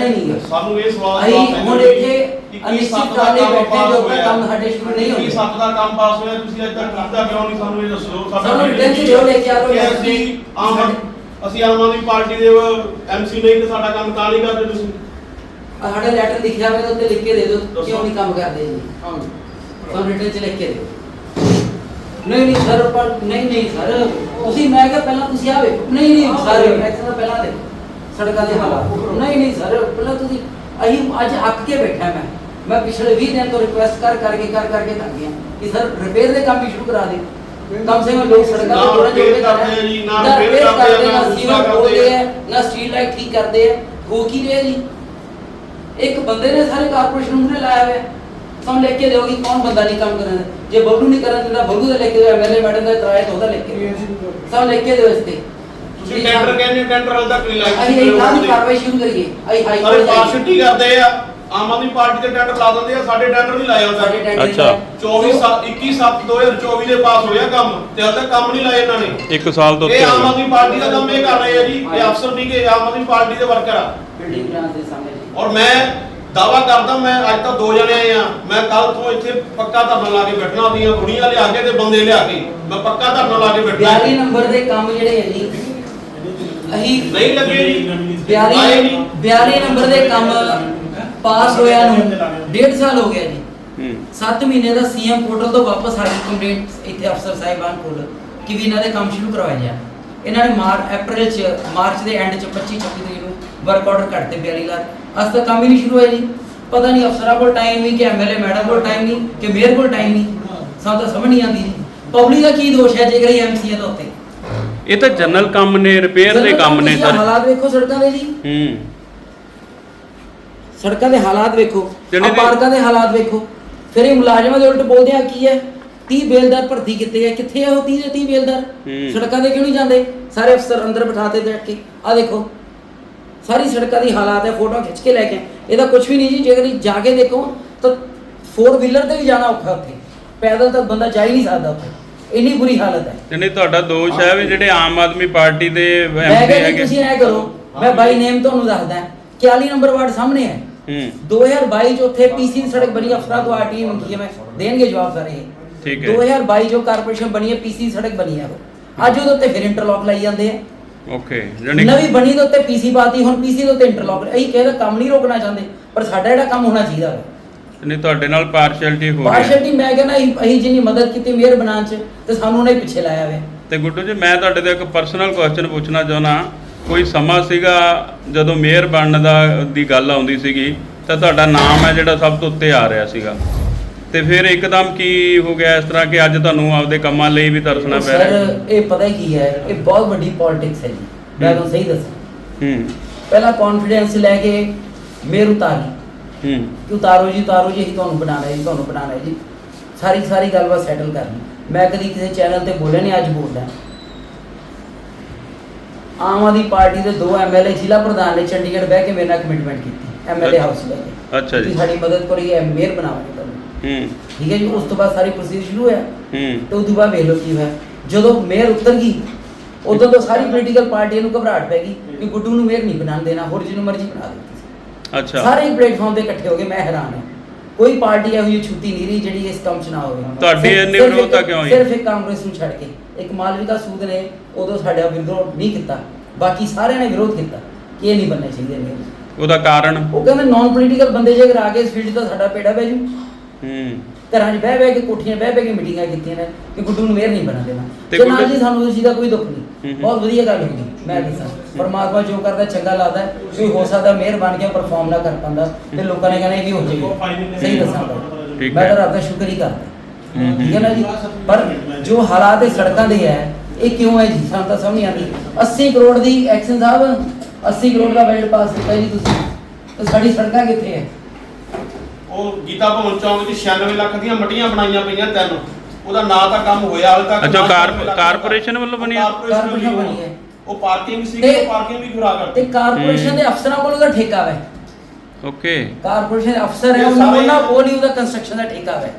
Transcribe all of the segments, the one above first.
ਨਹੀਂ ਹੈ। ਸਾਨੂੰ ਇਹ ਸਵਾਲ ਅਸੀਂ ਹੁਣ ਇੱਥੇ ਕਿ ਕੀ ਅਨਿਸ਼ਚਿਤ ਕਾਲੇ ਬੈਠੇ ਜੋ ਹੋਇਆ? ਕੰਮ ਸਾਡੇ ਸ਼ੁਰੂ ਨਹੀਂ ਕੀ ਹੁੰਦੇ। ਸੱਤ ਦਾ ਕੰਮ ਪਾਸ ਹੋਇਆ ਤੁਸੀਂ ਅੱਜ ਤੱਕ ਕੀਤਾ ਕਿਉਂ ਨਹੀਂ ਸਾਨੂੰ ਇਹ ਦੱਸੋ। ਸਾਨੂੰ written ਚ ਦਿਓ ਲੈ ਕੇ ਆਓ, ਕਿ ਲੈ ਕੇ ਅਸੀਂ ਆਮ ਅਸੀਂ ਆਮ ਆਦਮੀ ਪਾਰਟੀ ਦੇ ਐਮਸੀ ਨਹੀਂ ਤੇ ਸਾਡਾ ਕੰਮ ਤਾਂ ਨਹੀਂ ਕਰਦੇ ਤੁਸੀਂ। ਸਾਡਾ ਲੈਟਰ ਲਿਖਿਆ ਹੋਇਆ ਤੇ ਉੱਤੇ ਲਿਖ ਕੇ ਦੇ ਦਿਓ। ਕਿਉਂ ਨਹੀਂ ਕੰਮ ਕਰਦੇ ਜੀ? ਤੁਹਾਨੂੰ ਰਿਟਨ ਚ ਲਿਖ ਕੇ ਦਿਓ। ਨਹੀਂ ਨਹੀਂ ਸਰ ਪਰ ਨਹੀਂ ਨਹੀਂ ਸਰ ਤੁਸੀਂ ਮੈਂ ਕਿਹਾ ਪਹਿਲਾਂ ਤੁਸੀਂ ਆਵੇ ਨਹੀਂ ਨਹੀਂ ਸਰ ਐਕਸ਼ਨ ਤੋਂ ਪਹਿਲਾਂ ਦੇ ਸੜਕਾਂ ਦੇ ਹਾਲਾਤ। ਨਹੀਂ ਨਹੀਂ ਸਰ ਪਹਿਲਾਂ ਤੁਸੀਂ ਅਸੀਂ ਅੱਜ ਅੱਕ ਕੇ ਬੈਠਾ ਮੈਂ। ਮੈਂ ਪਿਛਲੇ 20 ਦਿਨ ਤੋਂ ਰਿਕੁਐਸਟ ਕਰ ਕਰਕੇ ਕਰ ਕਰਕੇ ਥੱਕ ਗਿਆ। ਕਿ ਸਰ ਰਿਪੇਅਰ ਦੇ ਕੰਮ ਵੀ ਸ਼ੁਰੂ ਕਰਾ ਦੇ। ਕਮ ਸੇ ਕਮ ਲੋਕ ਸੜਕਾਂ ਤੇ ਥੋੜਾ ਜੋੜੇ ਕਰਦੇ ਜੀ, ਨਾ repair ਕਰਦੇ ਨਾ ਸੀਵਰ ਬੋਲਦੇ ਆ। ਨਾ ਸਟਰੀਟ ਲਾਈਟ ਠੀਕ ਕਰਦੇ ਆ। ਹੋ ਕੀ ਰਿਹਾ ਜੀ? ਇੱਕ ਬੰਦੇ ਨੇ ਸਾਰੇ ਕਾਰਪੋਰੇਸ਼ਨ ਨੂੰ ਲਾਇਆ ਹੋਇਆ। ਸਾਨੂੰ ਲਿਖ ਕੇ ਦਿਓ ਕਿ ਕੌਣ ਬੰਦਾ ਨਹੀਂ ਕੰਮ ਕਰਨ ਜੇ ਬੱਬੂ ਨਹੀਂ ਕਰਨ ਦਿੰਦਾ ਬੱਬੂ ਦਾ ਲਿਖ ਕੇ ਦਿਓ ਐਮਐਲਏ ਮੈਡਮ ਦਾ ਤਾਂ ਉਹਦਾ ਲਿਖ ਕੇ ਦਿਓ। ਸਾਨੂੰ ਲਿਖ ਕੇ ਦਿਓ ਇਸ ਤੇ। ਤੁਸੀਂ ਟੈਂਡਰ ਕਹਿੰਦੇ ਟੈਂਡਰ ਹਾਲ ਤੱਕ ਨਹੀਂ ਲਾਇਆ ਅਸੀਂ ਇਹ ਕੰਮ ਕਾਰਵਾਈ ਸ਼ੁਰੂ ਕਰੀਏ। ਅਸੀਂ ਹਾਈ ਕੋਰਟ ਜਾਈਏ। ਪਾਰਸਿਟੀ ਕਰਦੇ ਆ ਆਮ ਆਦਮੀ ਪਾਰਟੀ ਦੇ ਟੈਂਡਰ ਲਾ ਦਿੰਦੇ ਆ ਸਾਡੇ ਟੈਂਡਰ ਨਹੀਂ ਲਾਏ ਸਾਡੇ ਹੁੰਦਾ ਟੈਂਡਰ ਅੱਛਾ। 24 7 21 7 2024 ਦੇ ਪਾਸ ਹੋਇਆ ਕੰਮ ਤੇ ਹਾਲ ਤੱਕ ਕੰਮ ਨਹੀਂ ਲਾਏ ਇਹਨਾਂ ਨੇ। ਇੱਕ ਸਾਲ ਤੋਂ ਉੱਤੇ ਇਹ ਆਮ ਆਦਮੀ ਪਾਰਟੀ ਦਾ ਕੰਮ ਇਹ ਕਰ ਰਹੇ ਆ ਜੀ ਇਹ ਅਫਸਰ ਨਹੀਂ ਕਿ ਆਮ ਆਦਮੀ ਪਾਰਟੀ ਦੇ ਵਰਕਰ ਆ। ਬਿਲਡਿੰਗ ਪਲਾਨ ਦੇ ਸਾਹਮਣੇ ਜੀ। ਔਰ ਮੈਂ ਦਾਵਾ ਕਰਦਾ ਮੈਂ ਅੱਜ ਤੱਕ ਦੋ ਜਣੇ ਆਏ ਆ। ਮੈਂ ਕੱਲ ਤੋਂ ਇੱਥੇ ਪੱਕਾ ਧਰਨਾ ਲਾ ਕੇ ਬੈਠਣਾ ਹੁੰਦੀਆਂ ਬੁੜੀਆਂ ਲਿਆ ਕੇ ਤੇ ਬੰਦੇ ਲਿਆ ਕੇ। ਮੈਂ ਪੱਕਾ ਧਰਨਾ ਲਾ ਕੇ ਬੈਠਣਾ। 42 ਨੰਬਰ ਦੇ ਕੰਮ ਜਿਹੜੇ ਹੈ ਜੀ ਅਸੀਂ ਨਹੀਂ ਲੱਗੇ ਜੀ। 42 ਆਏ ਨਹੀਂ। 42 ਨੰਬਰ ਦੇ ਕੰਮ ਪਾਸ ਹੋਇਆ ਨੂੰ ਡੇਢ ਸਾਲ ਹੋ ਗਿਆ ਜੀ। ਹੂੰ। 7 ਮਹੀਨੇ ਦਾ ਸੀਐਮ ਪੋਰਟਲ ਤੋਂ ਵਾਪਸ ਸਾਡੀ ਕੰਪਲੇਂਟ ਇੱਥੇ ਅਫਸਰ ਸਾਹਿਬਾਨ ਕੋਲ ਕਿ ਵੀ ਇਹਨਾਂ ਦੇ ਕੰਮ ਸ਼ੁਰੂ ਕਰਵਾਏ ਜਾ ਇਹਨਾਂ ਨੇ ਮਾਰ ਅਪ੍ਰੈਲ ਚ ਮਾਰਚ ਦੇ ਐਂਡ ਚ 25 26 ਤਰੀਕ ਨੂੰ ਵਰਕ ਆਰਡਰ ਕੱਟਤੇ 42 ਲੱਖ। ਅੱਜ ਤੱਕ ਕੰਮ ਹੀ ਨਹੀਂ ਸ਼ੁਰੂ ਹੋਇਆ ਜੀ। ਪਤਾ ਨਹੀਂ ਅਫਸਰਾਂ ਕੋਲ ਟਾਈਮ ਨਹੀਂ ਕਿ ਐਮਐਲਏ ਮੈਡਮ ਕੋਲ ਟਾਈਮ ਨਹੀਂ ਕਿ ਮੇਅਰ ਕੋਲ ਟਾਈਮ ਨਹੀਂ। ਸਾਨੂੰ ਤਾਂ ਸਮਝ ਨਹੀਂ ਆਉਂਦੀ ਜੀ। ਪਬਲਿਕ ਦਾ ਕੀ ਦੋਸ਼ ਹੈ ਜੇਕਰ ਇਹ ਐਮਸੀਏ ਦਾ ਉੱਤੇ? ਇਹ ਤਾਂ ਜਨਰਲ ਕੰਮ ਨੇ ਰਿਪੇਅਰ ਦੇ ਕੰਮ ਨੇ ਸਰ। ਹਾਲਾਤ ਵੇਖੋ ਸੜਕਾਂ ਦੇ ਜੀ। ਹੂੰ। ਸੜਕਾਂ ਦੇ ਹਾਲਾਤ ਵੇਖੋ। ਜਿਹੜੇ ਆਹ ਪਾਰਕਾਂ ਦੇ ਹਾਲਾਤ ਵੇਖੋ। ਫਿਰ ਇਹ ਮੁਲਾਜ਼ਮਾਂ ਦੇ ਉਲਟ ਬੋਲਦੇ ਆ ਕੀ ਹੈ? 30 ਬੇਲਦਾਰ ਭਰਤੀ ਕੀਤੇ ਆ ਕਿੱਥੇ ਆ ਉਹ 30 ਦੇ 30 ਬੇਲਦਾਰ। ਸੜਕਾਂ ਤੇ ਕਿਉਂ ਨਹੀਂ ਜਾਂਦੇ? ਸਾਰੇ ਅਫਸਰ ਅੰਦਰ ਬਿਠਾਤੇ ਬੈਠ ਕੇ। ਆ ਦੇਖੋ। ਸਾਰੀ ਸੜਕਾਂ ਦੀ ਹਾਲਾਤ ਹੈ ਫੋਟੋ ਖਿੱਚ ਕੇ ਲੈ ਕੇ ਆਏ। ਇਹਦਾ ਕੁਝ ਵੀ ਨਹੀਂ ਜੀ ਜੇਕਰ ਤੁਸੀਂ ਜਾ ਕੇ ਦੇਖੋ ਤਾਂ 4 ਵੀਲਰ ਤੇ ਵੀ ਜਾਣਾ ਔਖਾ ਉੱਥੇ। ਪੈਦਲ ਤਾਂ ਬੰਦਾ ਜਾ ਹੀ ਨਹੀਂ ਸਕਦਾ ਉੱਥੇ। ਇੰਨੀ ਬੁਰੀ ਹਾਲਤ ਹੈ। ਯਾਨੀ ਤੁਹਾਡਾ ਦੋਸ਼ ਹੈ ਵੀ ਜਿਹੜੇ ਆਮ ਆਦਮੀ ਪਾਰਟੀ ਦੇ ਮੈਂ ਐਮਪੀ ਕਹਿੰਦਾ ਹੈਗੇ। ਤੁਸੀਂ ਐ ਕਰੋ ਮੈਂ ਬਾਈ ਨੇਮ ਤੁਹਾਨੂੰ ਦੱਸਦਾ 41 ਨੰਬਰ ਵਾਰਡ ਸਾਹਮਣੇ ਹੈ। ਹੂੰ। 2022 ਚ ਉੱਥੇ ਪੀਸੀ ਦੀ ਸੜਕ ਬਣੀ ਅਫਸਰਾਂ ਤੋਂ ਆਰਟੀ ਮੰਗੀ ਹੈ ਮੈਂ ਦੇਣਗੇ ਜਵਾਬ ਸਾਰੇ ਇਹ। ਠੀਕ ਹੈ। 2022 ਜੋ ਕਾਰਪੋਰੇਸ਼ਨ ਬਣੀ ਹੈ ਪੀਸੀ ਸੜਕ ਬਣੀ ਹੈ ਉਹ। ਅੱਜ ਉਹਦੇ ਉੱਤੇ ਫਿਰ ਇੰਟਰਲੌਕ ਲਾਈ ਜਾਂਦੇ ਆ। ਓਕੇ ਯਾਨੀ ਨਵੀਂ ਬਣੀ ਦੇ ਉੱਤੇ ਪੀਸੀ ਪਾਤੀ ਹੁਣ ਪੀਸੀ ਦੇ ਉੱਤੇ ਇੰਟਰਲੌਕ ਅਸੀਂ ਕਹਿੰਦਾ ਕੰਮ ਨਹੀਂ ਰੋਕਣਾ ਚਾਹੁੰਦੇ ਪਰ ਸਾਡਾ ਜਿਹੜਾ ਕੰਮ ਹੋਣਾ ਚਾਹੀਦਾ ਵਾ। ਯਾਨੀ ਤੁਹਾਡੇ ਨਾਲ ਪਾਰਸ਼ੈਲਿਟੀ ਹੋ ਗਈ। ਪਾਰਸ਼ਲਟੀ ਮੈਂ ਕਹਿੰਦਾ ਅਸੀਂ ਜਿੰਨੀ ਮਦਦ ਕੀਤੀ ਮੇਅਰ ਬਣਾਉਣ ਚ ਤੇ ਸਾਨੂੰ ਉਹਨੇ ਪਿੱਛੇ ਲਾਇਆ ਹੋਇਆ ਤੇ ਗੁੱਡੂ ਜੀ ਮੈਂ ਤੁਹਾਡੇ ਤੋਂ ਇੱਕ ਪਰਸਨਲ ਕੁਐਸਚਨ ਪੁੱਛਣਾ ਚਾਹੁੰਦਾ ਕੋਈ ਸਮਾਂ ਸੀਗਾ ਜਦੋਂ ਮੇਅਰ ਬਣਨ ਦਾ ਦੀ ਗੱਲ ਆਉਂਦੀ ਸੀਗੀ ਤਾਂ ਤੁਹਾਡਾ ਨਾਮ ਹੈ ਜਿਹੜਾ ਸਭ ਤੋਂ ਉੱਤੇ ਆ ਰਿਹਾ ਸੀਗਾ। ਤੇ ਫਿਰ ਇੱਕਦਮ ਕੀ ਹੋ ਗਿਆ ਇਸ ਤਰ੍ਹਾਂ ਕਿ ਅੱਜ ਤੁਹਾਨੂੰ ਆਪਦੇ ਕੰਮਾਂ ਲਈ ਵੀ ਤਰਸਣਾ ਪੈ ਰਿਹਾ? ਸਰ ਇਹ ਪਤਾ ਕੀ ਹੈ ਇਹ ਬਹੁਤ ਵੱਡੀ ਪੋਲਿਟਿਕਸ ਹੈ ਜੀ। ਮੈਂ ਤੁਹਾਨੂੰ ਸਹੀ ਦੱਸਾਂ। ਹੂੰ। ਪਹਿਲਾਂ ਕੌਨਫੀਡੈਂਸ ਲੈ ਕੇ ਮੇਅਰ ਉਤਾਰੀ। ਹੂੰ। ਕਿ ਉਤਾਰੋ ਜੀ ਉਤਾਰੋ ਜੀ ਅਸੀਂ ਤੁਹਾਨੂੰ ਬਣਾਣਾ ਹੈ ਜੀ ਤੁਹਾਨੂੰ ਬਣਾਣਾ ਹੈ ਜੀ। ਸਾਰੀ ਸਾਰੀ ਗੱਲਬਾਤ ਸੈਟਲ ਕਰਨੀ। ਮੈਂ ਕਦੀ ਕਿਸੇ ਚੈਨਲ ਤੇ ਬੋਲਿਆ ਨਹੀਂ ਅੱਜ ਬੋਲਦਾ। ਆਮ ਆਦਮੀ ਪਾਰਟੀ ਦੇ ਦੋ ਐਮਐਲਏ ਜ਼ਿਲ੍ਹਾ ਪ੍ਰਧਾਨ ਨੇ ਚੰਡੀਗੜ੍ਹ ਬਹਿ ਕੇ ਮੇਰੇ ਨਾਲ ਕਮਿਟਮੈਂਟ ਕੀਤੀ ਐਮਐਲਏ ਹਾਊਸ ਕੇ। ਅੱਛਾ ਜੀ। ਸਾਡੀ ਮਦਦ ਕਰੋ ਇਹ ਮੇਅਰ ਬਣਾਵਾਂਗੇ ਤੁਹਾਨੂੰ। ਹੂੰ। ਠੀਕ ਹੈ ਜੀ ਉਸ ਤੋਂ ਬਾਅਦ ਸਾਰੀ ਪ੍ਰੋਸੀਜਰ ਸ਼ੁਰੂ ਹੋਇਆ। ਹੂੰ। ਤੇ ਉਸ ਤੋਂ ਬਾਅਦ ਵੇਖ ਲਓ ਕੀ ਹੋਇਆ। ਜਦੋਂ ਮੇਅਰ ਉਤਰ ਗਈ ਉਦੋਂ ਤੋਂ ਸਾਰੀ ਪੋਲੀਟੀਕਲ ਪਾਰਟੀਆਂ ਨੂੰ ਘਬਰਾਹਟ ਪੈ ਗਈ ਕਿ ਗੁੱਡੂ ਨੂੰ ਮੇਅਰ ਨਹੀਂ ਬਣਾਉਣ ਦੇਣਾ ਹੋਰ ਜਿਹਨੂੰ ਮਰਜ਼ੀ ਬਣਾ ਦਿਓ। ਅੱਛਾ। ਸਾਰੇ ਹੀ ਪਲੇਟਫਾਰਮ ਤੇ ਇਕੱਠੇ ਹੋ ਗਏ ਮੈਂ ਹੈਰਾਨ ਹਾਂ। ਕੋਈ ਪਾਰਟੀ ਇਹੋ ਜਿਹੀ ਛੁੱਟੀ ਨਹੀਂ ਰਹੀ ਜਿਹੜੀ ਇਸ ਕੰਮ 'ਚ ਨਾ ਹੋਵੇ। ਤੁਹਾਡੀ ਸਿਰਫ- ਇੰਨੀ ਸਿਰਫ ਇੱਕ- ਕਿਉਂ ਹੋਈ? ਸਿਰਫ ਇੱਕ ਕਾਂਗਰਸ ਨੂੰ ਛੱਡ ਕੇ। ਇੱਕ ਮਾਲਵਿਕਾ ਸੂਦ ਨੇ ਉਦੋਂ ਸਾਡਾ ਵਿਰੋਧ ਨਹੀਂ ਕੀਤਾ। ਬਾਕੀ ਸਾਰਿਆਂ ਨੇ ਵਿਰੋਧ ਕੀਤਾ ਕਿ ਇਹ ਨਹੀਂ ਬਣਨੇ ਚਾਹੀਦੇ ਨੇ ਉਹਦਾ ਕਾਰਨ? ਉਹ ਕਹਿੰਦੇ ਨਾਨ ਪੋਲੀਟੀਕਲ ਬੰਦੇ ਜੇ ਅਗਰ ਆ ਗਏ ਇਸ ਫੀਲਡ ਤਾਂ ਸਾਡਾ ਪੇੜਾ ਬਹਿ ਜੂ। ਹੂੰ। ਘਰਾਂ 'ਚ ਬਹਿ ਬਹਿ ਕੇ ਕੋਠੀਆਂ ਬਹਿ ਬਹਿ ਕੇ ਮੀਟਿੰਗਾਂ ਕੀਤੀਆਂ ਨੇ ਕਿ ਗੁੱਡੂ ਨੂੰ ਮੇਅਰ ਨਹੀਂ ਬਣਾ ਦੇਣਾ। ਤੇ ਤੇ ਗੁੱਡੂ- ਜੀ ਸਾਨੂੰ ਇਸ ਚੀਜ਼ ਦਾ ਕੋਈ ਦੁੱਖ ਨਹੀਂ। ਬਹੁਤ ਵਧੀਆ ਗੱਲ ਹੋਈ। ਮੈਂ ਦੱਸਾਂ ਪਰਮਾਤਮਾ ਜੋ ਕਰਦਾ ਚੰਗਾ ਲੱਗਦਾ। ਕੋਈ ਹੋ ਸਕਦਾ ਮੇਅਰ ਬਣ ਕੇ ਪਰਫਾਰਮ ਨਾ ਕਰ ਪਾਉਂਦਾ। ਤੇ ਲੋਕਾਂ ਨੇ ਕਹਿਣਾ ਇਹ ਵੀ ਹੋ ਜਾਏਗਾ। ਸਹੀ ਦੱਸਾਂ ਤਾਂ ਠੀਕ ਮੈਂ ਹੈ। ਤਾਂ ਰੱਬ ਦਾ ਸ਼ੁਕਰ ਹੀ ਕਰਦਾ। ਠੀਕ ਹੈ ਨਾ ਜੀ? ਪਰ ਜੋ ਹਾਲਾਤ ਇਹ ਸੜਕਾਂ ਦੇ ਹੈ ਇਹ ਕਿਉਂ ਹੈ ਜੀ? ਸਾਨੂੰ ਤਾਂ ਸਮਝ ਨਹੀਂ ਆਉਂਦੀ। 80 ਕਰੋੜ ਦੀ ਐਕਸ਼ਨ ਸਾਹਿਬ 80 ਕਰੋੜ ਦਾ ਬਜਟ ਪਾਸ ਕੀਤਾ ਜੀ ਤੁਸੀਂ। ਤੇ ਸਾਡੀ ਸੜਕਾਂ ਕਿੱਥੇ ਹੈ? ਉਹ ਗੀਤਾ ਭਵਨ ਚੌਂਕ 'ਚ 96 ਲੱਖ ਦੀਆਂ ਮੱਟੀਆਂ ਬਣਾਈਆਂ ਪਈਆਂ ਤਿੰਨ। ਉਹਦਾ ਨਾਂ ਤਾਂ ਕੰਮ ਹੋਇਆ ਹਾਲੇ ਤੱਕ ਅੱਛਾ, ਨਾ ਕਾਰ- 96 ਲੱਖ ਦਾ। ਕਾਰਪੋਰੇਸ਼ਨ ਵੱਲੋਂ ਬਣੀ ਹੈ? ਕਾਰਪੋਰੇਸ਼ਨ ਕਾਰਪੋਰੇਸ਼ਨ ਵੱਲੋਂ ਬਣੀ ਹੈ। ਉਹ ਪਾਰਕਿੰਗ ਸੀ ਤੇ- ਉਹ ਪਾਰਕਿੰਗ ਵੀ ਖੁਰਾ ਤੇ ਕਾਰਪੋਰੇਸ਼ਨ ਦੇ ਅਫਸਰਾਂ ਕੋਲ ਉਹਦਾ ਠੇਕਾ ਹੈ ਓਕੇ। ਕਾਰਪੋਰੇਸ਼ਨ ਦੇ ਅਫਸਰ ਹੈ ਇਹ ਉਹਨਾਂ ਸਾਰੇ- ਉਹਨਾਂ ਕੋਲ ਹੀ ਉਹਦਾ ਕੰਸਟਰਕਸ਼ਨ ਦਾ ਠੇਕਾ ਹੈ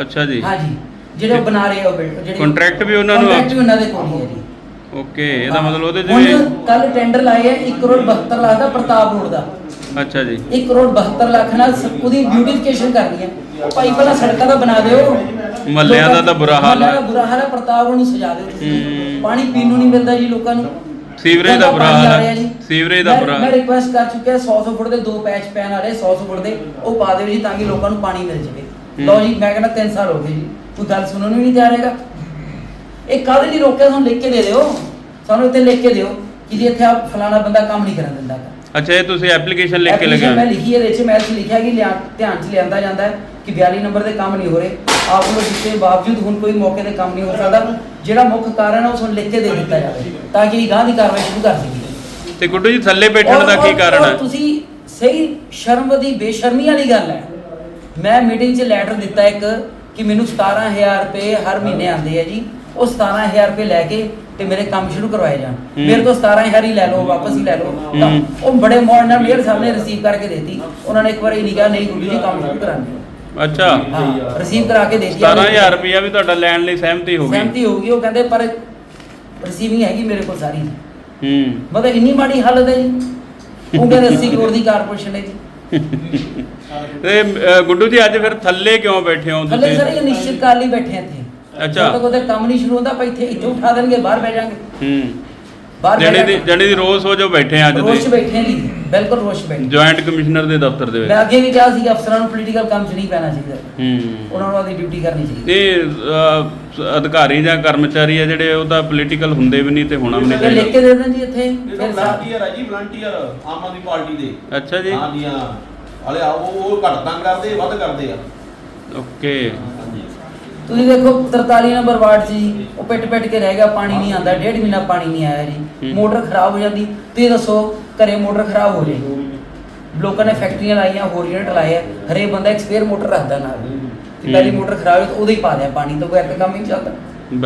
ਅੱਛਾ ਜੀ। ਹਾਂਜੀ ਜਿਹੜੇ ਉਹ ਬਣਾ ਰਹੇ ਆ ਉਹ ਬਿਲਡ ਜਿਹੜੇ Contract ਵੀ ਉਹਨਾਂ ਨੂੰ- Contract ਵੀ ਉਹਨਾਂ ਦੇ ਕੋਲ ਹੀ ਹੈ ਜੀ। ਓਕੇ ਇਹਦਾ ਮਤਲਬ ਉਹਦੇ 'ਚ ਹੁਣ ਵੀ ਕੱਲ ਟੈਂਡਰ ਲਾਏ ਆ 1 ਕਰੋੜ 72 ਲੱਖ ਦਾ ਪ੍ਰਤਾਪ ਰੋਡ ਦਾ। ਅੱਛਾ ਜੀ। 1 ਕਰੋੜ 72 ਲੱਖ ਨਾਲ ਸ- ਉਹਦੀ ਬਿਊਟੀਫਿਕੇਸ਼ਨ ਕਰਨੀ ਹੈ। ਉਹ ਭਾਈ ਪਹਿਲਾਂ ਸੜਕਾਂ ਦਾ ਬਣਾ ਦਿਓ ਮੁਹੱਲਿਆਂ ਦਾ ਤਾਂ ਬੁਰਾ ਹਾਲ ਹੈ। ਮੁਹੱਲਿਆਂ ਦਾ ਬੁਰਾ ਹਾਲ ਹੈ ਪ੍ਰਤਾਪ ਉਹਨੂੰ ਸਜਾ ਦਿਓ ਤੁਸੀਂ ਹੂੰ। ਪਾਣੀ ਪੀਣ ਨੂੰ ਨਹੀਂ ਮਿਲਦਾ ਜੀ ਲੋਕਾਂ ਨੂੰ ਸੀਵਰੇਜ ਦਾ ਬੁਰਾ ਹਾਲ ਹੈ। ਸੀਵਰੇਜ ਦਾ ਮੈਂ- ਬੁਰਾ ਮੈਂ ਹਾਲ। ਰਿਕੁਐਸਟ ਕਰ ਚੁੱਕਿਆ 100 100 ਫੁੱਟ ਦੇ ਦੋ ਪੈਚ ਪੈਣ ਵਾਲੇ 100 100 ਫੁੱਟ ਦੇ ਉਹ ਪਾ ਦਿਓ ਜੀ ਤਾਂ ਕਿ ਲੋਕਾਂ ਨੂੰ ਪਾਣੀ ਮਿਲ ਜਾਵੇ ਹੂੰ। ਲਓ ਜੀ ਮੈਂ ਕਹਿੰਦਾ 3 ਸਾਲ ਹੋ ਗਏ ਜੀ ਕੋਈ ਗੱਲ ਸੁਣਨ ਨੂੰ ਹੀ ਨਹੀਂ ਤਿਆਰ ਹੈਗਾ ਇਹ ਕਾਹਦੇ ਲਈ ਰੋਕਿਆ ਸਾਨੂੰ ਲਿਖ ਕੇ ਦੇ ਦਿਓ ਸਾਨੂੰ ਇੱਥੇ ਲਿਖ ਕੇ ਦਿਓ ਕਿ ਜੀ ਇੱਥੇ ਆ ਫਲਾਣਾ ਬੰਦਾ ਕੰਮ ਨਹੀਂ ਕਰਨ ਦਿੰਦਾ। ਅੱਛਾ ਇਹ ਤੁਸੀਂ ਐਪਲੀਕੇਸ਼ਨ ਲਿਖ ਕੇ Application ਮੈਂ ਲਗਾਇਆ ਲਿਖੀ ਹੈ ਇਹਦੇ ਵਿੱਚ ਮੈਂ ਇਸ ਲਿਖਿਆ ਕਿ ਲਿਆ- ਧਿਆਨ ਚ ਲਿਆਂਦਾ ਜਾਂਦਾ ਹੈ ਕਿ 42 ਨੰਬਰ ਦੇ ਕੰਮ ਨਹੀਂ ਹੋ ਰਹੇ। ਆਪ ਨੂੰ ਦਿੱਤੇ ਬਾਵਜੂਦ ਹੁਣ ਕੋਈ ਮੌਕੇ ਤੇ ਕੰਮ ਨਹੀਂ ਹੋ ਸਕਦਾ। ਜਿਹੜਾ ਮੁੱਖ ਕਾਰਨ ਹੈ ਉਸ ਨੂੰ ਲਿਖ ਕੇ ਦੇ ਦਿੱਤਾ ਜਾਵੇ ਤਾਂ ਕਿ ਗਾਂ ਦੀ ਕਾਰਵਾਈ ਸ਼ੁਰੂ ਕਰ ਸਕੀਏ ਤੇ ਗੁੱਡੂ ਜੀ ਥੱਲੇ ਬੈਠਣ ਦਾ ਕੀ ਕਾਰਨ ਹੈ ਤੁਸੀਂ ਸਹੀ ਸ਼ਰਮ ਦੀ ਬੇਸ਼ਰਮੀ ਵਾਲੀ ਗੱਲ ਹੈ। ਮੈਂ ਮੀਟਿੰਗ 'ਚ ਲੈਟਰ ਦਿੱਤਾ ਇੱਕ ਕਿ ਮੈਨੂੰ 17000 ਰੁਪਏ ਹਰ ਮਹੀਨੇ ਆਉਂਦੇ ਆ ਜੀ। ਉਹ 17000 ਰੁਪਏ ਲੈ ਕੇ ਤੇ ਮੇਰੇ ਕੰਮ ਸ਼ੁਰੂ ਕਰਵਾਏ ਜਾਣ। ਮੇਰੇ ਤੋਂ 17000 ਹੀ ਲੈ ਲਓ ਵਾਪਸ ਹੀ ਲੈ ਲਓ। ਤਾਂ। ਉਹ ਬੜੇ ਮੌੜ ਨਾਲ ਮੇਅਰ ਸਾਹਿਬ ਨੇ ਰਿਸੀਵ ਕਰਕੇ ਦੇਤੀ। ਉਹਨਾਂ ਨੇ ਇੱਕ ਵਾਰ ਇਹ ਨਹੀਂ ਕਿਹਾ ਨਹੀਂ ਗੁੱਡੀ ਜੀ ਕੰਮ ਸ਼ੁਰੂ ਕਰਾਂਗੇ ਅੱਛਾ। ਹਾਂ ਰਿਸੀਵ ਕਰਾ ਕੇ ਦੇਤੀ 17000 ਰੁਪਇਆ ਵੀ ਤੁਹਾਡਾ ਲੈਣ ਲਈ ਸਹਿਮਤੀ ਹੋ ਗਈ। ਸਹਿਮਤੀ ਹੋ ਗਈ ਉਹ ਕਹਿੰਦੇ ਪਰ ਰਿਸੀਵਿੰਗ ਹੈਗੀ ਮੇਰੇ ਕੋਲ ਸਾਰੀ। ਹੂੰ। ਮਤਲਬ ਇੰਨੀ ਮਾੜੀ ਹਾਲਤ ਹੈ ਜੀ ਉਹ ਕਹਿੰਦੇ 80 ਕਰੋੜ ਦੀ ਕਾਰਪੋਰੇਸ਼ਨ ਹੈ ਜੀ। ਤੇ ਗੁੱਡੂ ਜੀ ਅੱਜ ਫਿਰ ਥੱਲੇ ਕਿਉਂ ਬੈਠੇ ਹੋ ਥੱਲੇ ਤੁਸੀਂ? ਸਰ ਇਹ ਨਿਸ਼ਚਿਤ ਕਾਲ ਲਈ ਬੈਠੇ ਇੱਥੇ। ਅੱਛਾ। ਜਦ ਤੱਕ ਉਹਦਾ ਕੰਮ ਨਹੀਂ ਸ਼ੁਰੂ ਹੁੰਦਾ ਆਪਾਂ ਇੱਥੇ ਇੱਥੇ ਉਠਾ ਦੇਣਗੇ ਬਾਹਰ ਬਹਿ ਜਾਾਂਗੇ ਹੂੰ। ਬਾਹਰ ਜਣੇ ਦੀ ਜਣੇ ਦੀ ਰੋਸ ਹੋ ਜੋ ਬੈਠੇ ਆ ਅੱਜ ਰੋਸ਼ ਦੇ ਬੈਠੇ ਆ ਜੀ ਬਿਲਕੁਲ ਰੋਸ਼ ਬੈਠੇ। ਜੁਆਇੰਟ ਕਮਿਸ਼ਨਰ ਦੇ ਦਫ਼ਤਰ ਦੇ ਮੈਂ ਵਿੱਚ ਅੱਗੇ ਵੀ ਕਿਹਾ ਸੀ ਕਿ ਅਫਸਰਾਂ ਨੂੰ ਪੋਲੀਟੀਕਲ ਕੰਮ 'ਚ ਨਹੀਂ ਪੈਣਾ ਚਾਹੀਦਾ। ਹੂੰ। ਉਹਨਾਂ ਨੂੰ ਆਪਣੀ ਡਿਊਟੀ ਕਰਨੀ ਚਾਹੀਦੀ। ਇਹ ਅ, ਅਧਿਕਾਰੀ ਜਾਂ ਕਰਮਚਾਰੀ ਆ ਜਿਹੜੇ ਉਹ ਤਾਂ ਪੋਲੀਟੀਕਲ ਹੁੰਦੇ ਵੀ ਨਹੀਂ ਤੇ ਹੋਣਾ ਵੀ ਨਹੀਂ ਇਹ ਲਿਖ ਚਾਹੀਦਾ ਕੇ ਦੇ ਦੇਣ ਜੀ ਇੱਥੇ। ਫਿਰ ਸਾ- ਵਲੰਟੀਅਰ ਹੈ ਜੀ ਵਲੰਟੀਅਰ ਆਮ ਆਦਮੀ ਪਾਰਟੀ ਦੇ। ਅੱਛਾ ਜੀ। ਹਾਂ ਜੀ ਹਾਂ। ਹਲੇ ਆ ਉਹ ਉਹ ਘੱਟ ਤੰਗ ਕਰਦੇ ਵੱਧ ਕਰਦੇ ਆ। ਓਕੇ। ਤੁਸੀਂ ਦੇਖੋ 43 ਨੰਬਰ ਵਾਰਡ 'ਚ ਜੀ ਉਹ ਪਿੱਟ ਪਿੱਟ ਕੇ ਰਹਿ ਗਿਆ ਪਾਣੀ ਨਹੀਂ ਆਉਂਦਾ ਡੇਢ ਮਹੀਨਾ ਪਾਣੀ ਨਹੀਂ ਆਇਆ ਜੀ। ਮੋਟਰ ਖਰਾਬ ਹੋ ਜਾਂਦੀ ਤੁਸੀਂ ਦੱਸੋ ਘਰੇ ਮੋਟਰ ਖਰਾਬ ਹੋ ਜੇ। ਲੋਕਾਂ ਨੇ ਫੈਕਟਰੀਆਂ ਲਾਈਆਂ ਹੋਰ ਯੂਨਿਟ ਲਾਏ ਆ ਹਰੇਕ ਬੰਦਾ ਇੱਕ ਸਪੇਅਰ ਮੋਟਰ ਰੱਖਦਾ ਨਾਲ। ਤੇ ਪਹਿਲੀ। ਮੋਟਰ ਖਰਾਬ ਹੋਈ ਤਾਂ ਉਹਦੇ ਹੀ ਪਾ ਦਿਆ ਪਾਣੀ ਤਾਂ ਕੋਈ ਇੱਕ ਕੰਮ ਹੀ ਨਹੀਂ ਚੱਲਦਾ।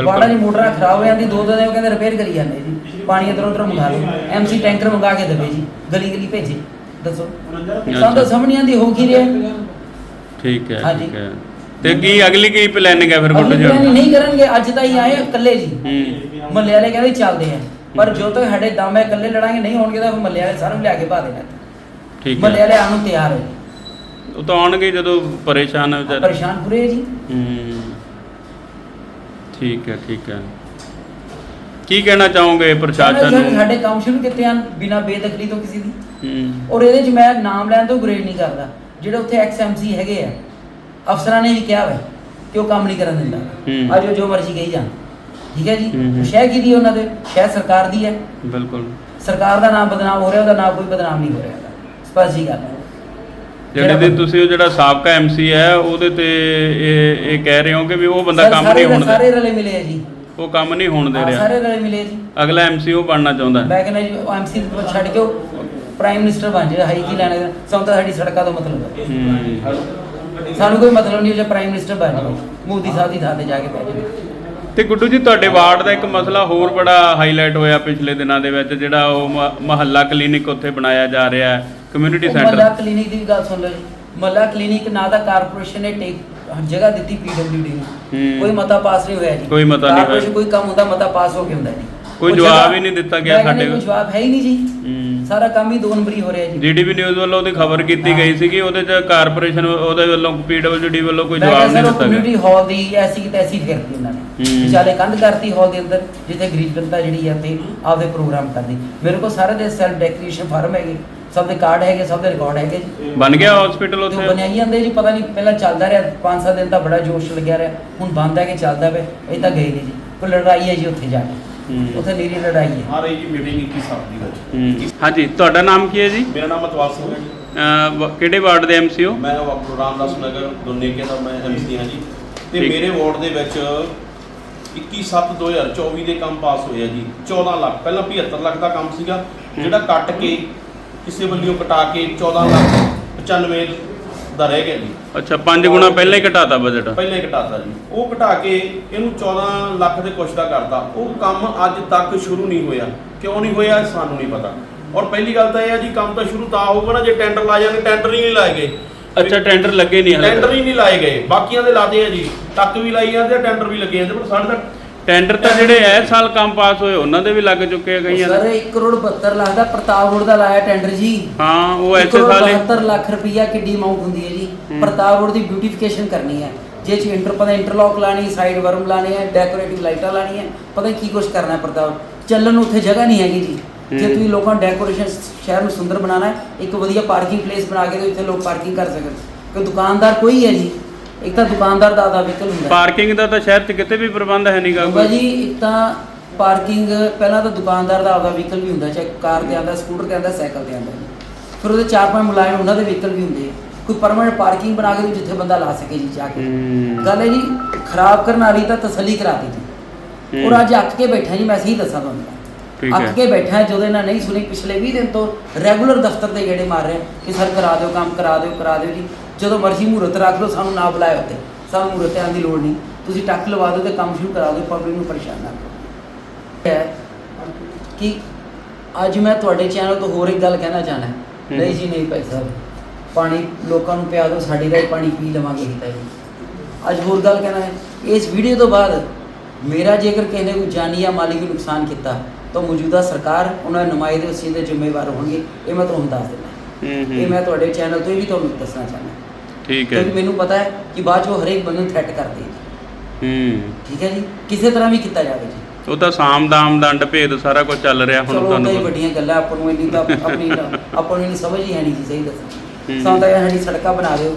ਵਾਰਡਾਂ ਦੀ ਮੋਟਰਾਂ ਖਰਾਬ ਹੋ ਜਾਂਦੀ ਦੋ ਦਿਨ ਉਹ ਕਹਿੰਦੇ ਰਿਪੇਅਰ ਕਰੀ ਜਾਂਦੇ ਜੀ। ਪਾਣੀ ਇਧਰੋਂ ਉਧਰੋਂ ਮੰਗਾ ਲਓ। ਐਮਸੀ ਟੈਂਕਰ ਮੰਗਾ ਕੇ ਦੇਵੇ ਜੀ ਗਲੀ ਗਲੀ ਭੇਜੇ। ਦੱਸੋ। ਸਾਨੂੰ ਤਾਂ ਸਮਝ ਨਹੀਂ ਆਉਂਦੀ ਹੋ ਕੀ ਰਿਹਾ। ਠੀਕ ਹੈ। ਠੀਕ ਹੈ। ਤੇ ਕੀ ਅਗਲੀ ਕੀ ਪਲੈਨਿੰਗ ਹੈ ਫਿਰ ਗੁੱਡੂ ਅਗਲੀ ਜੀ plan ਨਹੀਂ ਕਰਨਗੇ ਅੱਜ ਤਾਂ ਹੀ ਆਏ ਇਕੱਲੇ ਜੀ। ਮੱਲੇ ਵਾਲੇ ਕਹਿੰਦੇ ਚੱਲਦੇ ਆ। ਪਰ ਜੋ ਤੱਕ ਸਾਡੇ ਦਮ ਹੈ ਇਕੱਲੇ ਲੜਾਂਗੇ ਨਹੀਂ ਹੋਣਗੇ ਤਾਂ ਫਿਰ ਮੱਲੇ ਵਾਲੇ ਸਾਰਿਆਂ ਨੂੰ ਲਿਆ ਕੇ ਪਾ ਦੇਣਾ। ਠੀਕ ਮੱਲੇ ਹੈ ਵਾਲੇ ਆਉਣ ਨੂੰ ਤਿਆਰ ਹੈ। ਉਹ ਤਾਂ ਆਉਣਗੇ ਜਦੋਂ ਪਰੇਸ਼ਾਨ ਹੈ ਵਿਚਾਰੇ ਪਰੇਸ਼ਾਨ ਪੂਰੇ ਜੀ। ਹੂੰ। ਠੀਕ ਹੈ ਠੀਕ ਹੈ। ਕੀ ਕਹਿਣਾ ਚਾਹੋਗੇ ਪ੍ਰਸ਼ਾਸਨ ਨੂੰ? ਸਾਡੇ ਕੰਮ ਸ਼ੁਰੂ ਕੀਤੇ ਹਨ ਬਿਨਾਂ ਬੇਦਖਲੀ ਤੋਂ ਕਿਸੇ ਦੀ। ਹੂੰ। ਔਰ ਇਹਦੇ 'ਚ ਮੈਂ ਨਾਮ ਲੈਣ ਤੋਂ ਗ੍ਰੇਡ ਨਹੀਂ ਕਰਦਾ। ਜਿਹੜੇ ਉੱਥੇ ਐਕਸਐਮਸੀ ਹੈਗੇ ਆ ਅਫਸਰਾਂ ਨੇ ਵੀ ਕਿਹਾ ਵਾ ਕਿ ਉਹ ਕੰਮ ਨਹੀਂ ਕਰਨ ਦਿੰਦਾ। ਅੱਜ ਉਹ ਜੋ ਮਰਜ਼ੀ ਕਹੀ ਜਾਣ। ਠੀਕ ਹੈ ਜੀ। ਸ਼ਹਿ ਕੀ ਦੀ ਉਹਨਾਂ ਦੇ? ਸ਼ਹਿ ਸਰਕਾਰ ਦੀ ਹੈ। ਬਿਲਕੁਲ। ਸਰਕਾਰ ਦਾ ਨਾਮ ਬਦਨਾਮ ਹੋ ਰਿਹਾ ਉਹਦਾ ਨਾਮ ਕੋਈ ਬਦਨਾਮ ਨਹੀਂ ਹੋ ਰਿਹਾ। ਸਪਸ਼ਟ ਜੀ ਗੱਲ ਜਿਹੜੇ ਦੀ ਤੁਸੀਂ ਉਹ ਜਿਹੜਾ ਸਾਬਕਾ ਐਮਸੀ ਹੈ ਉਹਦੇ ਤੇ ਇਹ ਇਹ ਕਹਿ ਰਹੇ ਹੋ ਕਿ ਵੀ ਉਹ ਬੰਦਾ ਕੰਮ ਨਹੀਂ ਹੋਣ ਸਾਰੇ ਰਲੇ ਮਿਲੇ ਆ ਜੀ। ਉਹ ਕੰਮ ਨਹੀਂ ਹੋਣ ਦੇ ਰਿਹਾ। ਸਾਰੇ ਰਲੇ ਮਿਲੇ ਜੀ। ਅਗਲਾ ਐਮਸੀ ਉਹ ਬਣਨਾ ਚਾਹੁੰਦਾ। ਮੈਂ ਕਹਿੰਦਾ ਜੀ ਐਮਸੀ ਛੱਡ ਕੇ ਉਹ ਪ੍ਰਾਈਮ ਮਿਨਿਸਟਰ ਬਣ ਜਾਏ ਹਾਈ ਕੀ ਲੈਣਾ? ਸਾਨੂੰ ਤਾਂ ਸਾਡੀ ਸੜਕਾਂ ਤੋਂ ਮਤਲਬ ਹੈ। ਹੂੰ। ਸਾਨੂੰ ਕੋਈ ਮਤਲਬ ਨਹੀਂ ਜੇ ਪ੍ਰਾਈਮ ਮਿਨਿਸਟਰ ਬਣ ਜਾਏ ਮੋਦੀ ਸਾਹਿਬ ਦੀ ਥਾਂ ਤੇ ਜਾ ਕੇ ਬਹਿ ਜਾਏ ਤੇ ਗੁੱਡੂ ਜੀ ਤੁਹਾਡੇ ਵਾਰਡ ਦਾ ਇੱਕ ਮਸਲਾ ਹੋਰ ਬੜਾ ਹਾਈਲਾਈਟ ਹੋਇਆ ਪਿਛਲੇ ਦਿਨਾਂ ਦੇ ਵਿੱਚ ਜਿਹੜਾ ਉਹ ਮਹੱਲਾ ਕਲੀਨਿਕ ਉੱਥੇ ਬਣਾਇਆ ਜਾ ਰਿਹਾ ਹੈ ਕਮਿਊਨਿਟੀ ਸੈਂਟਰ ਕਲੀਨਿਕ ਦੀ ਗੱਲ ਸੁਣ ਲਓ ਜੀ। ਮੱਲਾ ਕਲੀਨਿਕ ਨਾ ਦਾ ਕਾਰਪੋਰੇਸ਼ਨ ਨੇ ਟੇਕ ਜਗ੍ਹਾ ਦਿੱਤੀ ਪੀਡਬਲਯੂਡੀ ਨੂੰ। ਕੋਈ ਮਤਾ ਪਾਸ ਨਹੀਂ ਹੋਇਆ ਜੀ। ਕੋਈ ਮਤਾ ਨਹੀਂ ਹੋਇਆ। ਕੋਈ ਕੰਮ ਹੁੰਦਾ ਮਤਾ ਪਾਸ ਹੋ ਕੇ ਹੁੰਦਾ ਜੀ। ਕੋਈ ਜਵਾਬ ਹੀ ਨਹੀਂ ਦਿੱਤਾ ਗਿਆ ਸਾਡੇ ਕੋਈ ਜਵਾਬ ਹੈ ਹੀ ਨਹੀਂ ਜੀ। ਹੂੰ। ਸਾਰਾ ਕੰਮ ਹੀ ਦੋ ਨੰਬਰੀ ਹੋ ਰਿਹਾ ਜੀ। ਜੀਡੀਪੀ ਨਿਊਜ਼ ਵੱਲੋਂ ਉਹਦੀ ਖਬਰ ਕੀਤੀ ਗਈ ਸੀਗੀ ਉਹਦੇ ਚ ਕਾਰਪੋਰੇਸ਼ਨ ਉਹਦੇ ਵੱਲੋਂ ਪੀਡਬਲਯੂਡੀ ਵੱਲੋਂ ਕੋਈ ਜਵਾਬ ਨਹੀਂ ਦਿੱਤਾ ਕਮਿਊਨਿਟੀ ਗਿਆ ਹਾਲ ਦੀ ਐਸੀ ਕਿ ਤੈਸੀ ਫੇਰਤੀ ਉਹਨਾਂ ਨੇ। ਹੂੰ। ਵਿਚਾਲੇ ਕੰਧ ਕਰਤੀ ਹਾਲ ਦੇ ਅੰਦਰ ਜਿੱਥੇ ਗਰੀਬ ਜਨਤਾ ਜਿਹੜੀ ਹੈ ਤੇ ਆਪਦੇ ਪ੍ਰੋਗਰਾਮ ਕਰਦੀ। ਮੇਰੇ ਕੋਲ ਸਾਰੇ ਦੇ ਸੈਲਫ ਡੈਕਲੇਰੇਸ਼ਨ ਫਾਰਮ ਹੈਗੇ ਸਭ ਦੇ ਕਾਰਡ ਹੈਗੇ ਸਭ ਦੇ ਰਿਕਾਰਡ ਹੈਗੇ ਜੀ। ਬਣ ਗਿਆ ਹਸਪੀਟਲ ਤੇ ਉਹ ਉੱਥੇ? ਜਾਂਦੇ ਜੀ ਪਤਾ ਨਹੀਂ ਪਹਿਲਾਂ ਚੱਲਦਾ ਰਿਹਾ 5-7 ਦਿਨ ਤਾਂ ਬੜਾ ਜੋਸ਼ ਲੱਗਿਆ ਰਿਹਾ ਹੁਣ ਬੰਦ ਹੈ ਕਿ ਚੱਲਦਾ ਵੇ ਇਹ ਤਾਂ ਗਏ ਨਹੀਂ ਜੀ। ਕੋਈ ਲੜਾਈ ਹੈ ਜੀ ਉੱਥੇ ਜਾ ਕੇ। ਉੱਥੇ ਨੀਰੀ ਲੜਾਈ ਹੈ। ਆ ਰਹੀ ਜੀ ਮੀਟਿੰਗ 21 ਸਾਲ ਦੀ ਵਿੱਚ ਹੂੰ। ਹਾਂਜੀ ਤੁਹਾਡਾ ਨਾਮ ਕੀ ਹੈ ਜੀ? ਮੇਰਾ ਨਾਮ ਅਤਵਾਲ ਸਿੰਘ ਹੈ ਜੀ। ਅਹ ਵ- ਕਿਹੜੇ ਵਾਰਡ ਦੇ ਐਮਸੀ ਹੋ? ਮੈਂ ਵਾਪਰ ਰਾਮਦਾਸ ਨਗਰ ਦੁਨੇਕੇ ਦਾ ਮੈਂ ਐਮਸੀ ਹਾਂ ਜੀ। ਤੇ ਠੀਕ। ਮੇਰੇ ਵਾਰਡ ਦੇ ਵਿੱਚ 21/7/2024 ਦੇ ਕੰਮ ਪਾਸ ਹੋਏ ਆ ਜੀ। 14 ਲੱਖ ਪਹਿਲਾਂ 75 ਲੱਖ ਦਾ ਕੰਮ ਸੀਗਾ। ਜਿਹੜਾ ਕੱਟ ਕੇ ਕਿਸੇ ਵੱਲੋਂ ਕਟਾ ਕੇ 14 ਲੱਖ 95 ਦਾ ਰਹਿ ਗਿਆ ਜੀ ਅੱਛਾ 5 ਗੁਣਾ ਪਹਿਲਾਂ ਹੀ ਘਟਾਤਾ ਬਜਟ ਪਹਿਲਾਂ ਹੀ ਘਟਾਤਾ ਜੀ। ਉਹ ਘਟਾ ਕੇ ਇਹਨੂੰ 14 ਲੱਖ ਦੇ ਕੁਛ ਦਾ ਕਰਤਾ। ਉਹ ਕੰਮ ਅੱਜ ਤੱਕ ਸ਼ੁਰੂ ਨਹੀਂ ਹੋਇਆ। ਕਿਉਂ ਨਹੀਂ ਹੋਇਆ ਸਾਨੂੰ ਨਹੀਂ ਪਤਾ। ਔਰ ਪਹਿਲੀ ਗੱਲ ਤਾਂ ਇਹ ਹੈ ਜੀ ਕੰਮ ਤਾਂ ਸ਼ੁਰੂ ਤਾਂ ਹੋਊਗਾ ਨਾ ਜੇ ਟੈਂਡਰ ਲਾ ਜਾਂਦੇ ਟੈਂਡਰ ਹੀ ਨਹੀਂ ਲਾਏ ਗਏ। ਅੱਛਾ ਟੈਂਡਰ ਲੱਗੇ ਨਹੀਂ ਹਲੇ ਟੈਂਡਰ ਹੀ ਨਹੀਂ ਲਾਏ ਗਏ। ਬਾਕੀਆਂ ਦੇ ਲਾਦੇ ਆ ਜੀ। ਟੱਕ ਵੀ ਲਾਈ ਜਾਂਦੇ ਟੈਂਡਰ ਵੀ ਲੱਗੇ ਜਾਂਦੇ ਪਰ ਸਾਡੇ ਤਾਂ ਟੈਂਡਰ ਤਾਂ ਜਿਹੜੇ ਇਸ ਸਾਲ ਕੰਮ ਪਾਸ ਹੋਏ ਉਹਨਾਂ ਦੇ ਵੀ ਲੱਗ ਚੁੱਕੇ ਆ ਕਈਆਂ ਸਰ ਦੇ 1 ਕਰੋੜ 72 ਲੱਖ ਦਾ ਪ੍ਰਤਾਪ ਰੋਡ ਦਾ ਲਾਇਆ ਟੈਂਡਰ ਜੀ। ਹਾਂ ਉਹ ਐਸੇ ਸਾਲ ਹੀ। 72 ਲੱਖ ਰੁਪਈਆ ਕਿੱਡੀ ਅਮਾਉਂਟ ਹੁੰਦੀ ਹੈ ਜੀ। ਹੂੰ। ਪ੍ਰਤਾਪ ਰੋਡ ਦੀ ਬਿਊਟੀਫਿਕੇਸ਼ਨ ਕਰਨੀ ਹੈ। ਜੇ ਚ ਇੰਟਰ ਪਤਾ ਇੰਟਰਲੌਕ ਲਾਣੀ ਸਾਈਡ ਵਰਮ ਲਾਣੇ ਹੈ ਡੈਕੋਰੇਟਿਵ ਲਾਈਟਾਂ ਲਾਣੀਆਂ ਪਤਾ ਨਹੀਂ ਕੀ ਕੁਝ ਕਰਨਾ ਹੈ ਪ੍ਰਤਾਪ। ਚੱਲਣ ਨੂੰ ਉੱਥੇ ਜਗ੍ਹਾ ਨਹੀਂ ਹੈਗੀ ਜੀ। ਜੇ ਹੂੰ। ਤੁਸੀਂ ਲੋਕਾਂ ਨੂੰ ਡੈਕੋਰੇਸ਼ਨ ਸ਼ਹਿਰ ਨੂੰ ਸੁੰਦਰ ਬਣਾਉਣਾ ਹੈ ਇੱਕ ਵਧੀਆ ਪਾਰਕਿੰਗ ਪਲੇਸ ਬਣਾ ਕੇ ਤੇ ਇੱਥੇ ਲੋਕ ਪਾਰਕਿੰਗ ਕਰ ਸਕਣ ਕੋਈ ਦੁਕਾਨਦਾਰ ਕੋਈ ਹੈ ਜੀ। ਇੱਕ ਤਾਂ ਦੁਕਾਨਦਾਰ ਦਾ ਆਦਾ ਵਹੀਕਲ ਹੁੰਦਾ ਹੈ। ਪਾਰਕਿੰਗ ਦਾ ਤਾਂ ਸ਼ਹਿਰ 'ਚ ਕਿਤੇ ਵੀ ਪ੍ਰਬੰਧ ਹੈ ਨਹੀਂਗਾ ਬਾਬਾ ਜੀ ਇੱਕ ਤਾਂ ਪਾਰਕਿੰਗ ਪਹਿਲਾਂ ਤਾਂ ਦੁਕਾਨਦਾਰ ਦਾ ਆਪਦਾ ਵਹੀਕਲ ਵੀ ਹੁੰਦਾ ਚਾਹੇ ਕਾਰ ਤੇ ਆਂਦਾ ਸਕੂਟਰ ਤੇ ਆਂਦਾ ਸਾਈਕਲ ਤੇ ਆਂਦਾ ਫਿਰ ਉਹਦੇ ਚਾਰ ਪੰਜ ਮੁਲਾਜ਼ਮ ਉਹਨਾਂ ਦੇ ਵਹੀਕਲ ਵੀ ਹੁੰਦੇ। ਆ। ਕੋਈ ਪਰਮਾਨੈਂਟ ਪਾਰਕਿੰਗ ਬਣਾ ਕੇ ਜਿੱਥੇ ਬੰਦਾ ਲਾ ਸਕੇ ਜੀ ਜਾ ਕੇ। ਹੂੰ। ਗੱਲ ਹੈ ਜੀ ਖਰਾਬ ਕਰਨ ਵਾਲੀ ਤਾਂ ਤਸੱਲੀ ਕਰਾਤੀ ਜੀ। ਔਰ ਅੱਜ ਅੱਕ ਕੇ ਬੈਠਾ ਜੀ ਮੈਂ ਸਹੀ ਦੱਸਾਂ ਤੁਹਾਨੂੰ। ਅੱਕ ਕੇ ਬੈਠਾ ਜਦੋਂ ਇਹਨਾਂ ਨਹੀਂ ਸੁਣੀ ਪਿਛਲੇ 20 ਦਿਨ ਤੋਂ ਰੈਗੂਲਰ ਦਫ਼ਤਰ ਦੇ ਗੇੜੇ ਮਾਰ ਰਿਹਾ ਕਿ ਸਰ ਕਰਾ ਦਿਓ ਕੰਮ ਕਰਾ ਦਿਓ ਕਰਾ ਦਿਓ ਜੀ। ਜਦੋਂ ਮਰਜ਼ੀ ਮਹੂਰਤ ਰੱਖ ਲਓ ਸਾਨੂੰ ਨਾ ਬੁਲਾਇਓ ਉੱਤੇ ਸਾਨੂੰ ਮਹੂਰਤ ਆਉਣ ਦੀ ਲੋੜ ਨਹੀਂ। ਤੁਸੀਂ ਟੱਕ ਲਵਾ ਦਿਓ ਤੇ ਕੰਮ ਸ਼ੁਰੂ ਕਰਾ ਦਿਓ ਪਬਲਿਕ ਨੂੰ ਪਰੇਸ਼ਾਨ ਨਾ ਕਰੋ। ਹੈ? ਕਿ ਅੱਜ ਮੈਂ ਤੁਹਾਡੇ ਚੈਨਲ ਤੋਂ ਹੋਰ ਇੱਕ ਗੱਲ ਕਹਿਣਾ ਹੂੰ। ਨਹੀਂ ਜੀ ਨਹੀਂ ਭਾਈ ਸਾਹਿਬ। ਪਾਣੀ ਲੋਕਾਂ ਨੂੰ ਪਿਆ ਦਿਓ ਸਾਡੇ ਦਾ ਪਾਣੀ ਪੀ ਲਵਾਂਗੇ ਹੀ ਤਾਂ ਜੀ। ਅੱਜ ਹੋਰ ਗੱਲ ਕਹਿਣਾ ਹੈ। ਇਸ ਵੀਡੀਓ ਤੋਂ ਬਾਅਦ ਮੇਰਾ ਜੇਕਰ ਕਿਸੇ ਨੇ ਕੋਈ ਜਾਨੀ ਜਾਂ ਮਾਲੀ ਕੋਈ ਨੁਕਸਾਨ ਕੀਤਾ ਤਾਂ ਮੌਜੂਦਾ ਸਰਕਾਰ ਉਹਨਾਂ ਦੇ ਨੁਮਾਇੰਦੇ ਉਸ ਚੀਜ਼ ਦੇ ਜ਼ਿੰਮੇਵਾਰ ਹੋਣਗੇ। ਇਹ ਮੈਂ ਤੁਹਾਨੂੰ ਦੱਸ ਦਿੰਦਾ। ਇਹ ਮੈਂ ਤੁਹਾਡੇ ਚੈਨਲ ਤੋਂ ਵੀ ਤੁਹਾਨੂੰ ਦੱਸਣਾ ਚਾਹੁੰਦਾ। ਠੀਕ ਹੈ। ਕਿਉਂਕਿ ਮੈਨੂੰ ਪਤਾ ਹੈ ਕਿ ਬਾਅਦ ਚੋਂ ਹਰੇਕ ਬੰਦੇ ਨੂੰ ਥ੍ਰੈਟ ਕਰਦੇ ਹੈ ਜੀ। ਹੂੰ। ਠੀਕ ਹੈ ਜੀ? ਕਿਸੇ ਤਰ੍ਹਾਂ ਵੀ ਕੀਤਾ ਜਾਵੇ ਜੀ। ਉਹ ਤਾਂ ਸਾਮ ਦਾਮ ਦੰਡ ਭੇਦ ਸਾਰਾ ਕੁਝ ਚੱਲ ਰਿਹਾ ਹੁਣ ਚਲੋ ਤੁਹਾਨੂੰ ਵੱਡੀਆਂ ਗੱਲਾਂ ਆਪਾਂ ਨੂੰ ਇੰਨੀ ਤਾਂ ਆਪਣੀ ਆਪਾਂ ਨੂੰ ਇੰਨੀ ਸਮਝ ਹੀ ਹੈ ਨਹੀਂ ਜੀ ਸਹੀ ਦੱਸਾਂ। ਹੂੰ। ਸਾਨੂੰ ਤਾਂ ਇਹ ਸਾਡੀ ਸੜਕਾਂ ਬਣਾ ਦਿਓ।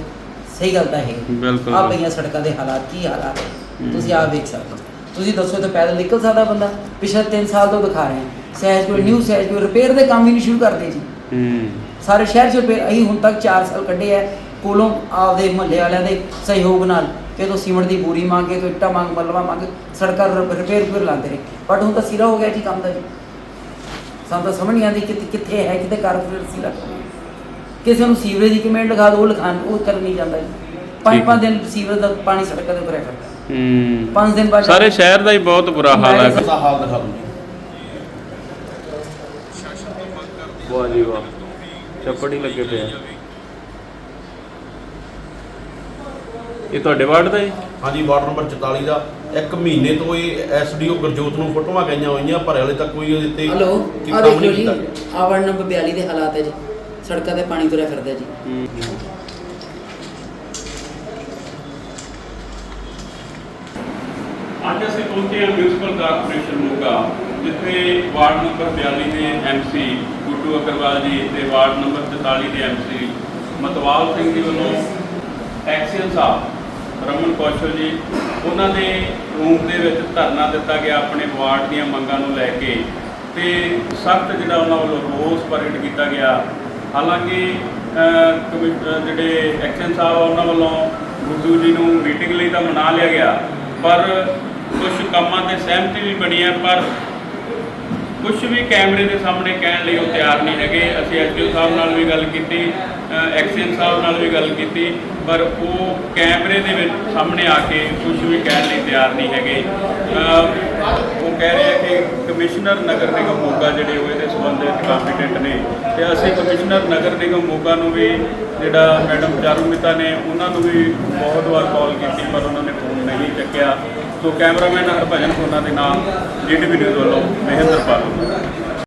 ਸਹੀ ਗੱਲ ਤਾਂ ਇਹ ਬਿਲਕੁਲ। ਆ ਪਈਆਂ ਸੜਕਾਂ ਦੇ ਹਾਲਾਤ ਕੀ ਹਾਲਾਤ ਹੈ? ਹੂੰ। ਤੁਸੀਂ ਆਪ ਵੇਖ ਸਕਦੇ ਹੋ। ਤੁਸੀਂ ਦੱਸੋ ਤਾਂ ਪੈਦਲ ਨਿਕਲ ਸਕਦਾ ਬੰਦਾ? ਪਿਛਲੇ 3 ਸਾਲ ਤੋਂ ਦਿਖਾ ਰਹੇ ਹਾਂ। ਸਹਿਜ ਕੋਈ ਨਿਊ ਸਹਿਜ ਕੋਈ ਰਿਪੇਅਰ ਦੇ ਕੰਮ ਹੀ ਨਹੀਂ ਸ਼ੁਰੂ ਕਰਦੇ ਜੀ। ਹੂੰ। ਸਾਰੇ ਸ਼ਹਿਰ 'ਚ ਰਿਪੇਅਰ ਅਸੀਂ ਹੁਣ ਤੱਕ 4 ਸਾਲ ਕੱਢੇ ਆ ਕੋਲੋਂ ਆਪਦੇ ਮੁਹੱਲੇ ਵਾਲਿਆਂ ਦੇ ਸਹਿਯੋਗ ਨਾਲ ਕਿ ਤੋਂ ਸੀਮਟ ਦੀ ਬੂਰੀ ਮੰਗੇ ਤੋਂ ਇੱਟਾਂ ਮੰਗ ਮਲਵਾ ਮੰਗ ਸੜਕਾਂ ਰਿਪੇਅਰ ਰਿਪੇਅਰ ਲਾਉਂਦੇ ਰਹੇ। ਬਟ ਹੁਣ ਤਾਂ ਸਿਰਾ ਹੋ ਗਿਆ ਜੀ ਕੰਮ ਦਾ ਜੀ। ਸਾਨੂੰ ਤਾਂ ਸਮਝ ਨਹੀਂ ਆਉਂਦੀ ਕਿ ਕਿੱਥੇ ਹੈ ਕਿਤੇ ਕਾਰਪੋਰੇਟ ਸਿਰਾ ਕਿਸੇ ਨੂੰ ਸੀਵਰੇਜ ਦੀ ਕਮੈਂਟ ਲਿਖਾ ਦੋ ਉਹ ਲਿਖਾਣ ਉਹ ਕਰ ਨਹੀਂ ਜਾਂਦਾ ਜੀ। ਪੰਜ। ਪੰਜ ਦਿਨ ਸੀਵਰੇਜ ਦਾ ਪਾਣੀ ਸੜਕਾਂ ਤੇ ਭਰਿਆ ਫਿਰਦਾ। ਹੂੰ। ਪੰਜ ਦਿਨ ਬਾਅਦ ਸਾਰੇ ਸ਼ਹਿਰ ਦਾ ਹੀ ਬਹੁਤ ਬੁਰਾ ਹਾਲ ਹੈ। ਦਾ ਹਾਲ ਦਿਖਾ ਦੂੰ ਵਾਹ ਜੀ ਵਾਹ। ਚੱਪੜ ਹੀ ਲੱਗੇ ਪਏ ਇਹ ਤੁਹਾਡੇ ਵਾਰਡ ਦਾ ਜੀ? ਹਾਂਜੀ ਵਾਰਡ ਨੰਬਰ 44 ਦਾ। ਇੱਕ ਮਹੀਨੇ ਤੋਂ ਇਹ ਐਸਡੀਓ ਗੁਰਜੋਤ ਨੂੰ ਫੋਟੋਆਂ ਗਈਆਂ ਹੋਈਆਂ ਪਰ ਹਲੇ ਤੱਕ ਕੋਈ ਉਹਦੇ ਤੇ ਹਲੋ ਕੀ ਆ ਕੰਮ ਦੇਖ ਨਹੀਂ ਜੀ ਕੀਤਾ। ਗਿਆ। ਆ ਵਾਰਡ ਨੰਬਰ 42 ਦੇ ਹਾਲਾਤ ਹੈ ਜੀ। ਸੜਕਾਂ ਤੇ ਪਾਣੀ ਤੁਰਿਆ ਫਿਰਦਾ ਜੀ। ਹੂੰ ਅੱਜ ਅਸੀਂ ਪਹੁੰਚੇ ਹਾਂ ਮਿਊਨਿਸਪਲ ਕਾਰਪੋਰੇਸ਼ਨ ਮੋਗਾ ਜਿੱਥੇ ਵਾਰਡ ਨੰਬਰ 42 ਦੇ ਐਮਸੀ ਗੁੱਡੂ ਅਗਰਵਾਲ ਜੀ ਤੇ ਵਾਰਡ ਨੰਬਰ 44 ਦੇ ਐਮਸੀ ਮਤਵਾਲ ਸਿੰਘ ਜੀ ਵੱਲੋਂ ਐਕਸੀਅਨ ਸਾਹਿਬ ਰਮਨ ਕੌਸ਼ਲ ਜੀ ਉਹਨਾਂ ਦੇ ਰੂਮ ਦੇ ਵਿੱਚ ਧਰਨਾ ਦਿੱਤਾ ਗਿਆ ਆਪਣੇ ਵਾਰਡ ਦੀਆਂ ਮੰਗਾਂ ਨੂੰ ਲੈ ਕੇ ਤੇ ਸਖਤ ਜਿਹੜਾ ਉਹਨਾਂ ਵੱਲੋਂ ਰੋਸ ਪ੍ਰਗਟ ਕੀਤਾ ਗਿਆ। ਹਾਲਾਂਕਿ ਅਹ, ਜਿਹੜੇ ਐਕਸ਼ਨ ਸਾਹਿਬ ਆ ਉਹਨਾਂ ਵੱਲੋਂ ਗੁੱਡੂ ਜੀ ਨੂੰ ਮੀਟਿੰਗ ਲਈ ਤਾਂ ਮਨਾ ਲਿਆ ਗਿਆ ਪਰ ਕੁਝ ਕੰਮਾਂ ਤੇ ਸਹਿਮਤੀ ਵੀ ਬਣੀ ਹੈ ਪਰ ਕੁਝ ਵੀ ਕੈਮਰੇ ਦੇ ਸਾਹਮਣੇ ਕਹਿਣ ਲਈ ਉਹ ਤਿਆਰ ਨਹੀਂ ਹੈਗੇ। ਅਸੀਂ ਐਸਪੀਓ ਸਾਹਿਬ ਨਾਲ ਵੀ ਗੱਲ ਕੀਤੀ ਐਕਸ਼ਨ ਸਾਹਿਬ ਨਾਲ ਵੀ ਗੱਲ ਕੀਤੀ, ਪਰ ਉਹ ਕੈਮਰੇ ਦੇ ਵਿੱਚ ਸਾਹਮਣੇ ਆ ਕੇ ਕੁਝ ਵੀ ਕਹਿਣ ਲਈ ਤਿਆਰ ਨਹੀਂ ਹੈਗੇ। ਉਹ ਕਹਿ ਰਹੇ ਆ ਕਿ ਕਮਿਸ਼ਨਰ ਨਗਰ ਨਿਗਮ ਮੋਗਾ ਜਿਹੜੇ ਉਹ ਇਹਦੇ ਸੰਬੰਧ ਵਿੱਚ ਕੰਪੀਟੈਂਟ ਨੇ ਤੇ ਅਸੀਂ ਕਮਿਸ਼ਨਰ ਨਗਰ ਨਿਗਮ ਮੋਗਾ ਨੂੰ ਵੀ ਜਿਹੜਾ ਮੈਡਮ ਚਾਰੂ ਮਿਤਾ ਨੇ, ਉਹਨਾਂ ਨੂੰ ਵੀ ਬਹੁਤ ਵਾਰ ਕਾਲ ਕੀਤੀ, ਪਰ ਉਹਨਾਂ ਨੇ ਫੋਨ ਨਹੀਂ ਚੱਕਿਆ। ਸੋ ਕੈਮਰਾਮੈਨ ਹਰਭਜਨ ਖੋਨਾ ਦੇ ਨਾਲ ਜੀਟੀਵੀ ਨਿਊਜ਼ ਵੱਲੋਂ ਮਹਿੰਦਰ ਪਾਲ